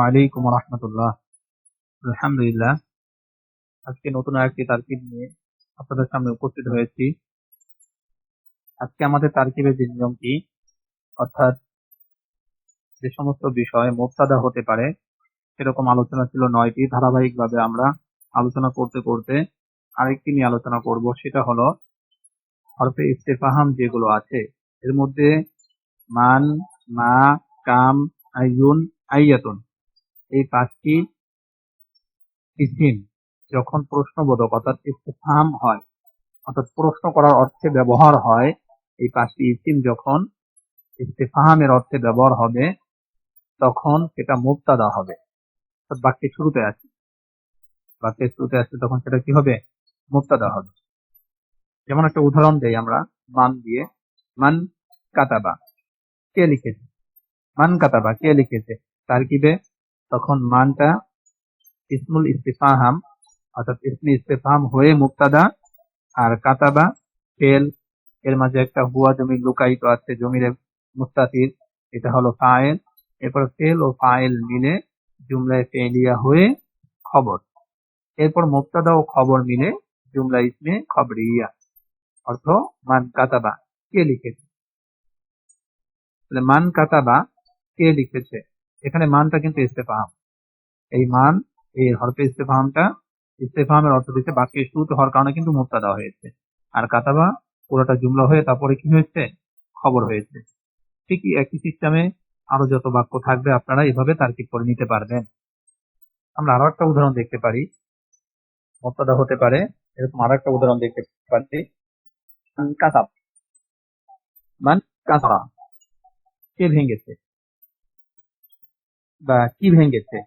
ওয়ালাইকুম রহমতুল্লাহ। আলহামদুলিল্লাহ, আজকে নতুন আরেকটি তারকিব নিয়ে আপনাদের সামনে উপস্থিত হয়েছি। আজকে আমাদের তারকিবের যে নিয়মটি অর্থাৎ যে সমস্ত বিষয় হতে পারে, সেরকম আলোচনা ছিল নয়টি। ধারাবাহিকভাবে আমরা আলোচনা করতে করতে আরেকটি নিয়ে আলোচনা করব, সেটা হলো হরফে ইস্তেফাহাম যেগুলো আছে, এর মধ্যে মান, মা, কাম, আইয়ুন, আইয়াতুন। এই পাঁচটি ইসিম যখন প্রশ্নবোধক অর্থাৎ ইস্তেফাম হয়, অর্থাৎ প্রশ্ন করার অর্থে ব্যবহার হয়, এই পাঁচটি ইসিম যখন ইস্তেফাহামের অর্থে ব্যবহার হবে, তখন সেটা মুক্তাদা হবে। অর্থাৎ বাক্যের শুরুতে আছে। বাক্যের শুরুতে আসছে তখন সেটা কি হবে? মুক্তাদা হবে। যেমন একটা উদাহরণ দেই আমরা, মান দিয়ে, মান কাতাবা। কে লিখেছে? মান কাতাবা। কে লিখেছে? তার কিবে তখন মানটা ইসমুল ইস্তিফাহাম, অর্থাৎ ইসমি ইস্তেফাম হয়ে মুক্তাদা আর কাতাবা, ফেল, এর মাঝে একটা হুয়া জমি লুকায়িত আছে জমির মুস্তাফির এটা হলো ফায়েল। এরপর ফেল ও ফায়েল মিলে জুমলায় ফেলিয়া হয়ে খবর। এরপর মুক্তাদা ও খবর মিলে জুমলা ইসমে খবরিয়া, অর্থ মান কাতাবা, কে লিখেছে? মান কাতাবা, কে লিখেছে? এখানে মানটা কিন্তু ইস্তেফাহাম এই মান, এই হরফে ইস্তেফাহামটা ইস্তেফাহামের অর্থ দিচ্ছে বাক্যের শুরুতে হওয়ার কারণে কিন্তু মুক্তা দেওয়া হয়েছে। আর কাতাবা, পুরোটা জুমলা হয়ে তারপরে কি হয়েছে? খবর হয়েছে। ঠিকই একই সিস্টেমে আরও যত বাক্য থাকবে আপনারা এভাবে তার্কিক করে নিতে পারবেন। আমরা আরও একটা উদাহরণ দেখতে পারি। মুক্তাদা হতে পারে, এরকম আরও একটা উদাহরণ দেখতে পারি কাতাব। মান কাতারা কে ভেঙেছে? বা কি ভেঙেছে?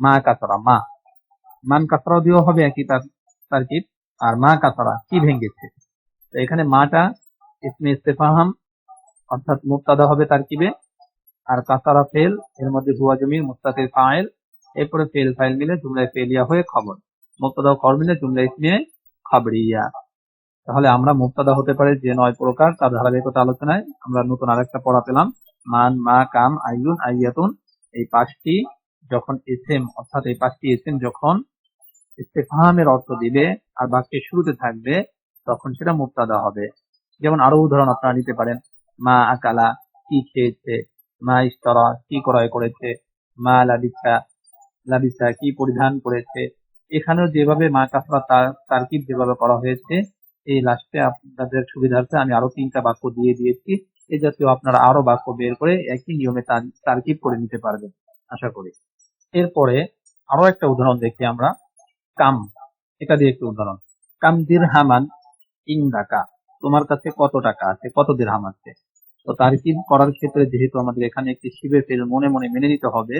মা কাসারা মা। মান কাসারা দিয়েও হবে একই তার তারকিব আর মা কাসারা কি ভেঙেছে? এখানে মাটা ইসমে ইস্তেফাহাম, অর্থাৎ মুক্তাদা হবে তারকিবে। আর কাসারা ফেল, এর মধ্যে ভুয়া জমির মুস্তাফের ফাইল। এরপরে ফেল ফাইল মিলে জুমলায় ফেলিয়া হয়ে খবর। মুক্তাদা খবর মিলে জুমলা ইসমে খবরিয়া। তাহলে আমরা মুক্তাদা হতে পারে যে নয় প্রকার, তার ধারাবাহিকতা আলোচনায় আমরা নতুন আরেকটা পড়া পেলাম। মান, মা, কাম, আইয়ুন আইয়াতুন এই পাঁচটি যখন এসএম, অর্থাৎ এই পাঁচটি এসএম যখন ইস্তেফাহামের অর্থ দিবে আর বাক্যের শুরুতে থাকবে, তখন সেটা মুক্তাদা হবে। যেমন আরও উদাহরণ আপনারা নিতে পারেন। মা আকালা, কি খেয়েছে? মা ইস্তরা কি ক্রয় করেছে? মা লাবিসা লাবিসা কি পরিধান করেছে? এখানেও যেভাবে মা তার, তারকিব যেভাবে করা হয়েছে, এই লাস্টে আপনাদের সুবিধার্থে আমি আরও তিনটা বাক্য দিয়ে দিয়েছি। এই জাতীয় আপনারা আরও বাক্য বের করে একই নিয়মে তারকিব করে নিতে পারবেন, আশা করি। এরপরে আরও একটা উদাহরণ দেখি আমরা। কাম, এটা দিয়ে একটি উদাহরণ। কাম হামান ইংদাকা তোমার কাছে কত টাকা আছে? কত হাম আছে? তো তারকিব করার ক্ষেত্রে যেহেতু আমাদের এখানে একটি শিবের ফেল মনে মনে মেনে নিতে হবে,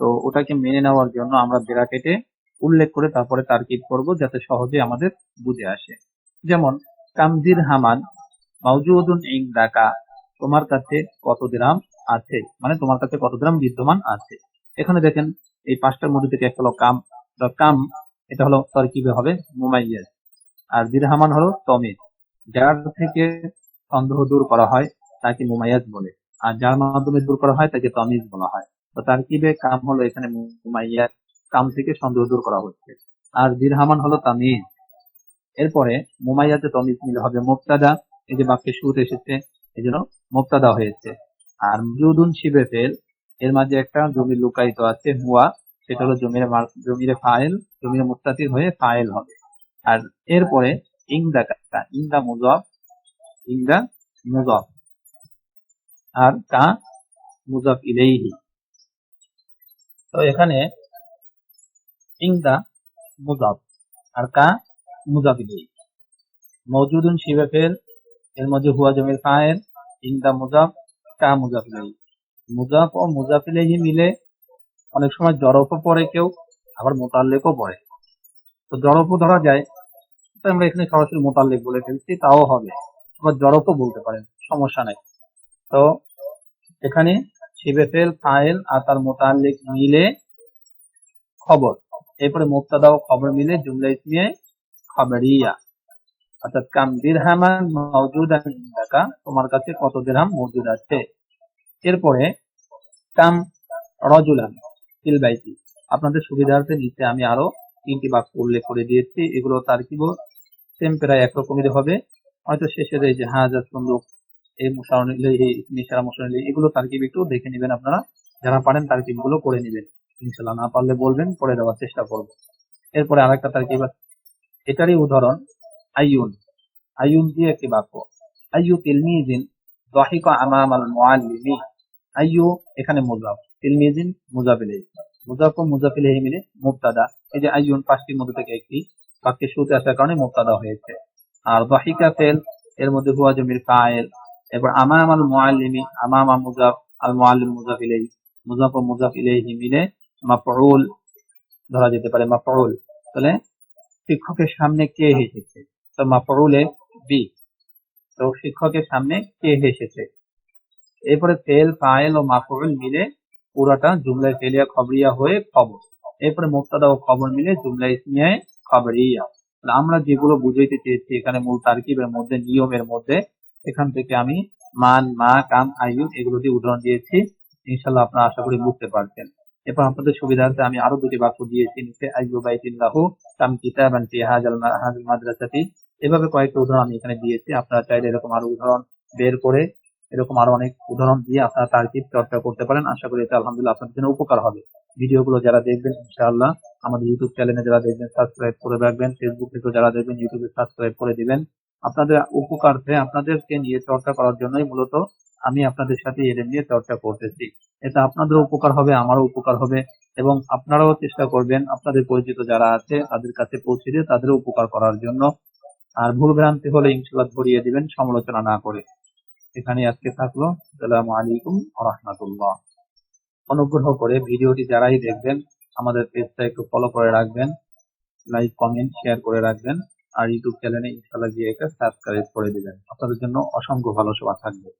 তো ওটাকে মেনে নেওয়ার জন্য আমরা ব্রাকেটে উল্লেখ করে তারপরে তারকিব করব যাতে সহজে আমাদের বুঝে আসে। যেমন কামদির হামান মাউজুদুন ইংদাকা তোমার কাছে কত দিরাম আছে? মানে তোমার কাছে কত দিরাম বিদ্যমান আছে? এখানে দেখেন, এই পাঁচটার মধ্যে থেকে একটা হলো কাম কাম, এটা হলো তরকিবে হবে? মুমাইয়াজ। আর দিরহামান হলো তমিজ যার থেকে সন্দেহ দূর করা হয়, তাকে মুমাইয়াজ বলে। আর যার মাধ্যমে দূর করা হয়, তাকে তমিজ বলা হয়। তো তার তারকিবে কাম হলো এখানে মুমাইয়াজ? কাম থেকে সন্দেহ দূর করা হচ্ছে। আর দিরহামান হলো তামিজ এরপরে মুমাইয়াতে তমিজ মিলে হবে মুক্তাদা এই যে বাক্যের শুরুতে এসেছে এই জন্য মুক্তাদা হয়েছে। আর মজুদুন শিবে ফেল, এর মাঝে একটা জমি লুকায়িত আছে, হুয়া, সেটা হলো জমির জমির ফাইল, জমির মুস্তাতির হয়ে ফাইল হবে। আর এরপরে ইংদা কাকা, ইংদা মুজব ইংদা মুজব। আর কা মুজব ইলেইহি। তো এখানে ইংদা মুজব আর কা মুজব ইলেইহি। মৌজুদুন শিবে ফেল, এর মধ্যে হুয়া জমির ফাইল ইংদা মুজব কা ইলেইহি। মুজাফ ও মুজাফিলেহি মিলে অনেক সময় জরফও পড়ে কেউ, আবার মোতাল্লেকও পড়ে। তো জরফও ধরা যায়, তো আমরা এখানে সরাসরি মোতাল্লেক বলে ফেলছি, তাও হবে। আবার জরফও বলতে পারেন, সমস্যা নাই। তো এখানে শিবেফেল ফাইল আর তার মোতাল্লেক মিলে খবর। এরপরে মুক্তাদা ও খবর মিলে জুমলা ইসমিয়ে খবরিয়া। অর্থাৎ কাম দিরহামান মওজুদ তোমার কাছে কত দিরহাম মজুদ আছে? এরপরে, কাম রজুলান ফিল আপনাদের সুবিধার্থে নিচে আমি আরও তিনটি বাক্য উল্লেখ করে দিয়েছি। এগুলো তার কি সেম প্রায় একরকমেরই হবে। হয়তো শেষের এই যে হাজার সুন্দর এই মুসারণ নিশারা মুসারণ এগুলো তারকিব একটু দেখে নেবেন আপনারা। যারা পারেন তারকিবগুলো করে নেবেন। ইনশাল্লাহ না পারলে বলবেন করে দেওয়ার চেষ্টা করব। এরপরে আরেকটা তারকিব এটারই উদাহরণ আইয়ুন। আইয়ুন দিয়ে একটি বাক্য? আইয়ু তিলমিজিন দহিকা আমাম আল মুআল্লিমি আইয়ু এখানে মুজাফ, তিলমিজিন মুজাফিলে মুজাফ ও মুজাফিলে মিলে মুবতাদা। এই যে আইয়ুন পাঁচটির মধ্যে থেকে একটি বাক্যে শুরুতে আসার কারণে মুবতাদা হয়েছে। আর দহিকা ফেল, এর মধ্যে হুয়া জমির ফাইল, এরপর আমাম আল মুআল্লিমি আমামা মুজাফ, আল মুআল্লিম মুজাফ ইলাইহি মুজাফ ও মুজাফ ইলাইহি মিলে মাফউল ধরা যেতে পারে, মাফউল। তাহলে শিক্ষকের সামনে কে হেসেছে তো মাফউলে বি। তো শিক্ষকের সামনে কে হেসেছে এরপরে ফেল, ফাইল ও মাফউল মিলে পুরাটা জুমলায় ফেলিয়া খবরিয়া হয়ে খবর। এরপরে মুক্তাদা ও খবর মিলে জুমলা ইসমিয়ায় খবরিয়া। আমরা যেগুলো বুঝাইতে চেয়েছি এখানে মূল তারকিবের মধ্যে, নিয়মের মধ্যে, এখান থেকে আমি মান, মা, কাম আয়ুন এগুলো দিয়ে উদাহরণ দিয়েছি। ইনশাল্লাহ আপনারা আশা করি বুঝতে পারছেন। এরপর আপনাদের সুবিধার্থে আমি আরও দুটি বাক্য দিয়েছি, নিচে আইয়ু বাইতিল্লাহু কাম কিতাবান ফি হাজাল মাদ্রাসাতি। এভাবে কয়েকটা উদাহরণ আমি এখানে দিয়েছি। আপনারা চাইলে এরকম আরও উদাহরণ বের করে, এরকম আরও অনেক উদাহরণ দিয়ে আপনারা তারকিব চর্চা করতে পারেন। আশা করি এটা আলহামদুলিল্লাহ আপনাদের জন্য উপকার হবে। ভিডিওগুলো যারা দেখবেন, ইনশাআল্লাহ আমাদের ইউটিউব চ্যানেলে যারা দেখবেন সাবস্ক্রাইব করে রাখবেন। ফেসবুক থেকে যারা দেখবেন ইউটিউবে সাবস্ক্রাইব করে দিবেন। আপনাদের উপকার্থে আপনাদেরকে নিয়ে চর্চা করার জন্যই মূলত আমি আপনাদের সাথে এটা নিয়ে চর্চা করতেছি। এটা আপনাদের উপকার হবে, আমারও উপকার হবে এবং আপনারাও চেষ্টা করবেন, আপনাদের পরিচিত যারা আছে তাদের কাছে পৌঁছে দিয়ে তাদেরও উপকার করার জন্য আর ভুল ভ্রান্তি হলে ইনশাল্লাহ ধরিয়ে দিবেন, সমালোচনা না করে। এখানে আজকে থাকল। সালাম আলাইকুম রহমতুল্লাহ অনুগ্রহ করে ভিডিওটি যারাই দেখবেন, আমাদের পেজটা একটু ফলো করে রাখবেন লাইক কমেন্ট শেয়ার করে রাখবেন, আর ইউটিউব চ্যানেলে ইনশাল্লাহ গিয়ে এটা সাবস্ক্রাইব করে দিবেন। আপনাদের জন্য অসংখ্য ভালো থাকবে।